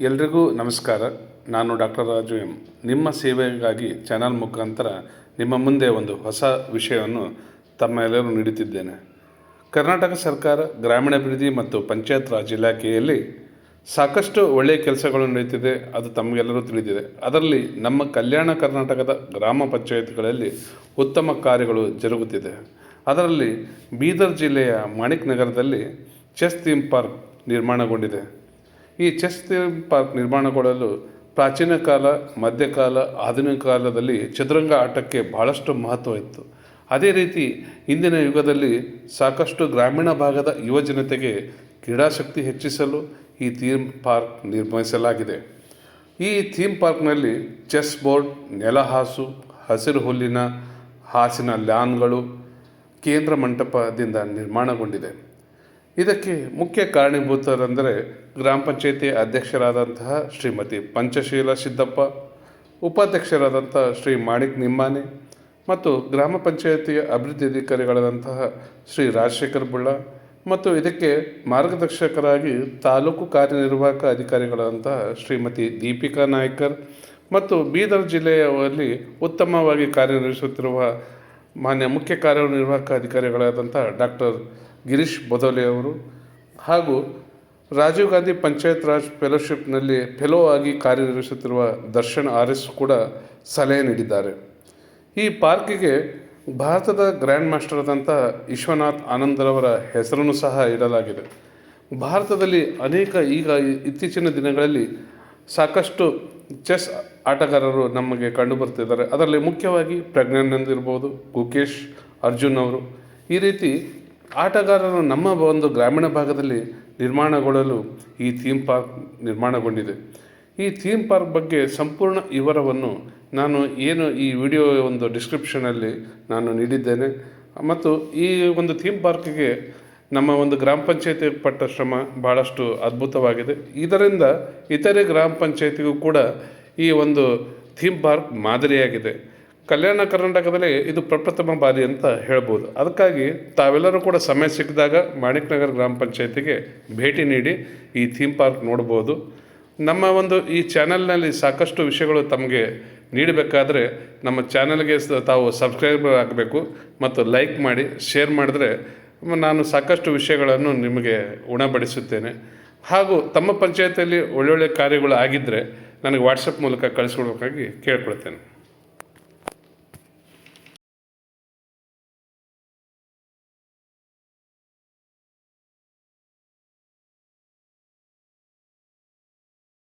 ಎಲ್ರಿಗೂ ನಮಸ್ಕಾರ. ನಾನು ಡಾಕ್ಟರ್ ರಾಜು ಎಂ. ನಿಮ್ಮ ಸೇವೆಗಾಗಿ ಚಾನಲ್ ಮುಖಾಂತರ ನಿಮ್ಮ ಮುಂದೆ ಒಂದು ಹೊಸ ವಿಷಯವನ್ನು ತಮ್ಮ ಎಲ್ಲರೂ ನೀಡುತ್ತಿದ್ದೇನೆ. ಕರ್ನಾಟಕ ಸರ್ಕಾರ, ಗ್ರಾಮೀಣಾಭಿವೃದ್ಧಿ ಮತ್ತು ಪಂಚಾಯತ್ ರಾಜ್ ಇಲಾಖೆಯಲ್ಲಿ ಸಾಕಷ್ಟು ಒಳ್ಳೆಯ ಕೆಲಸಗಳು ನಡೆಯುತ್ತಿದೆ, ಅದು ತಮಗೆಲ್ಲರೂ ತಿಳಿದಿದೆ. ಅದರಲ್ಲಿ ನಮ್ಮ ಕಲ್ಯಾಣ ಕರ್ನಾಟಕದ ಗ್ರಾಮ ಪಂಚಾಯತ್ಗಳಲ್ಲಿ ಉತ್ತಮ ಕಾರ್ಯಗಳು ಜರುಗುತ್ತಿದೆ. ಅದರಲ್ಲಿ ಬೀದರ್ ಜಿಲ್ಲೆಯ ಮಾಣಿಕ್ ನಗರದಲ್ಲಿ ಚೆಸ್ ಥೀಮ್ ಪಾರ್ಕ್ ನಿರ್ಮಾಣಗೊಂಡಿದೆ. ಈ ಚೆಸ್ ಥೀಮ್ ಪಾರ್ಕ್ ನಿರ್ಮಾಣಗೊಳ್ಳಲು ಪ್ರಾಚೀನ ಕಾಲ, ಮಧ್ಯಕಾಲ, ಆಧುನಿಕ ಕಾಲದಲ್ಲಿ ಚದುರಂಗ ಆಟಕ್ಕೆ ಬಹಳಷ್ಟು ಮಹತ್ವ ಇತ್ತು. ಅದೇ ರೀತಿ ಇಂದಿನ ಯುಗದಲ್ಲಿ ಸಾಕಷ್ಟು ಗ್ರಾಮೀಣ ಭಾಗದ ಯುವ ಜನತೆಗೆ ಕ್ರೀಡಾಶಕ್ತಿ ಹೆಚ್ಚಿಸಲು ಈ ಥೀಮ್ ಪಾರ್ಕ್ ನಿರ್ಮಿಸಲಾಗಿದೆ. ಈ ಥೀಮ್ ಪಾರ್ಕ್ನಲ್ಲಿ ಚೆಸ್ ಬೋರ್ಡ್, ನೆಲಹಾಸು, ಹಸಿರು ಹುಲ್ಲಿನ ಹಾಸಿನ ಲ್ಯಾನ್ಗಳು ಕೇಂದ್ರ ಮಂಟಪದಿಂದ ನಿರ್ಮಾಣಗೊಂಡಿದೆ. ಇದಕ್ಕೆ ಮುಖ್ಯ ಕಾರಣೀಭೂತರೆಂದರೆ ಗ್ರಾಮ ಪಂಚಾಯಿತಿ ಅಧ್ಯಕ್ಷರಾದಂತಹ ಶ್ರೀಮತಿ ಪಂಚಶೀಲ ಸಿದ್ದಪ್ಪ, ಉಪಾಧ್ಯಕ್ಷರಾದಂಥ ಶ್ರೀ ಮಾಣಿಕ್ ನಿಮ್ಮಾನೆ ಮತ್ತು ಗ್ರಾಮ ಪಂಚಾಯಿತಿಯ ಅಭಿವೃದ್ಧಿ ಅಧಿಕಾರಿಗಳಾದಂತಹ ಶ್ರೀ ರಾಜಶೇಖರ್ ಬುಳ್ಳ ಮತ್ತು ಇದಕ್ಕೆ ಮಾರ್ಗದರ್ಶಕರಾಗಿ ತಾಲೂಕು ಕಾರ್ಯನಿರ್ವಾಹಕ ಅಧಿಕಾರಿಗಳಾದಂತಹ ಶ್ರೀಮತಿ ದೀಪಿಕಾ ನಾಯ್ಕರ್ ಮತ್ತು ಬೀದರ್ ಜಿಲ್ಲೆಯಲ್ಲಿ ಉತ್ತಮವಾಗಿ ಕಾರ್ಯನಿರ್ವಹಿಸುತ್ತಿರುವ ಮಾನ್ಯ ಮುಖ್ಯ ಕಾರ್ಯನಿರ್ವಾಹಕ ಅಧಿಕಾರಿಗಳಾದಂಥ ಡಾಕ್ಟರ್ ಗಿರೀಶ್ ಬೊದೋಲೆ ಅವರು ಹಾಗೂ ರಾಜೀವ್ ಗಾಂಧಿ ಪಂಚಾಯತ್ ರಾಜ್ ಫೆಲೋಶಿಪ್ನಲ್ಲಿ ಫೆಲೋ ಆಗಿ ಕಾರ್ಯನಿರ್ವಹಿಸುತ್ತಿರುವ ದರ್ಶನ್ ಆರ್ ಎಸ್ ಕೂಡ ಸಲಹೆ ನೀಡಿದ್ದಾರೆ. ಈ ಪಾರ್ಕಿಗೆ ಭಾರತದ ಗ್ರ್ಯಾಂಡ್ ಮಾಸ್ಟರ್ ಆದಂಥ ವಿಶ್ವನಾಥ್ ಆನಂದರವರ ಹೆಸರನ್ನು ಸಹ ಇಡಲಾಗಿದೆ. ಭಾರತದಲ್ಲಿ ಅನೇಕ ಈಗ ಇತ್ತೀಚಿನ ದಿನಗಳಲ್ಲಿ ಸಾಕಷ್ಟು ಚೆಸ್ ಆಟಗಾರರು ನಮಗೆ ಕಂಡು ಬರ್ತಿದ್ದಾರೆ. ಅದರಲ್ಲಿ ಮುಖ್ಯವಾಗಿ ಪ್ರಜ್ಞಾನಂದ್ ಇರ್ಬೋದು, ಗುಕೇಶ್ ಅರ್ಜುನ್ ಅವರು. ಈ ರೀತಿ ಆಟಗಾರರು ನಮ್ಮ ಒಂದು ಗ್ರಾಮೀಣ ಭಾಗದಲ್ಲಿ ನಿರ್ಮಾಣಗೊಳ್ಳಲು ಈ ಥೀಮ್ ಪಾರ್ಕ್ ನಿರ್ಮಾಣಗೊಂಡಿದೆ. ಈ ಥೀಮ್ ಪಾರ್ಕ್ ಬಗ್ಗೆ ಸಂಪೂರ್ಣ ವಿವರವನ್ನು ನಾನು ಏನು ಈ ವಿಡಿಯೋ ಒಂದು ಡಿಸ್ಕ್ರಿಪ್ಷನಲ್ಲಿ ನಾನು ನೀಡಿದ್ದೇನೆ. ಮತ್ತು ಈ ಒಂದು ಥೀಮ್ ಪಾರ್ಕಿಗೆ ನಮ್ಮ ಒಂದು ಗ್ರಾಮ ಪಂಚಾಯತಿ ಪಟ್ಟ ಶ್ರಮ ಭಾಳಷ್ಟು ಅದ್ಭುತವಾಗಿದೆ. ಇದರಿಂದ ಇತರೆ ಗ್ರಾಮ ಪಂಚಾಯತಿಗೂ ಕೂಡ ಈ ಒಂದು ಥೀಮ್ ಪಾರ್ಕ್ ಮಾದರಿಯಾಗಿದೆ. ಕಲ್ಯಾಣ ಕರ್ನಾಟಕದಲ್ಲಿ ಇದು ಪ್ರಪ್ರಥಮ ಬಾರಿ ಅಂತ ಹೇಳ್ಬೋದು. ಅದಕ್ಕಾಗಿ ತಾವೆಲ್ಲರೂ ಕೂಡ ಸಮಯ ಸಿಕ್ಕಿದಾಗ ಮಾಣಿಕ್ ನಗರ್ ಗ್ರಾಮ ಪಂಚಾಯತಿಗೆ ಭೇಟಿ ನೀಡಿ ಈ ಥೀಮ್ ಪಾರ್ಕ್ ನೋಡ್ಬೋದು. ನಮ್ಮ ಒಂದು ಈ ಚಾನಲ್ನಲ್ಲಿ ಸಾಕಷ್ಟು ವಿಷಯಗಳು ತಮಗೆ ನೀಡಬೇಕಾದ್ರೆ ನಮ್ಮ ಚಾನಲ್ಗೆ ತಾವು ಸಬ್ಸ್ಕ್ರೈಬರ್ ಆಗಬೇಕು ಮತ್ತು ಲೈಕ್ ಮಾಡಿ ಶೇರ್ ಮಾಡಿದ್ರೆ ನಾನು ಸಾಕಷ್ಟು ವಿಷಯಗಳನ್ನು ನಿಮಗೆ ಉಣಬಡಿಸುತ್ತೇನೆ. ಹಾಗೂ ತಮ್ಮ ಪಂಚಾಯತಿಯಲ್ಲಿ ಒಳ್ಳೊಳ್ಳೆ ಕಾರ್ಯಗಳು ಆಗಿದ್ದರೆ ನನಗೆ ವಾಟ್ಸಪ್ ಮೂಲಕ ಕಳಿಸ್ಕೊಡ್ಬೇಕಾಗಿ ಕೇಳ್ಕೊಳ್ತೇನೆ.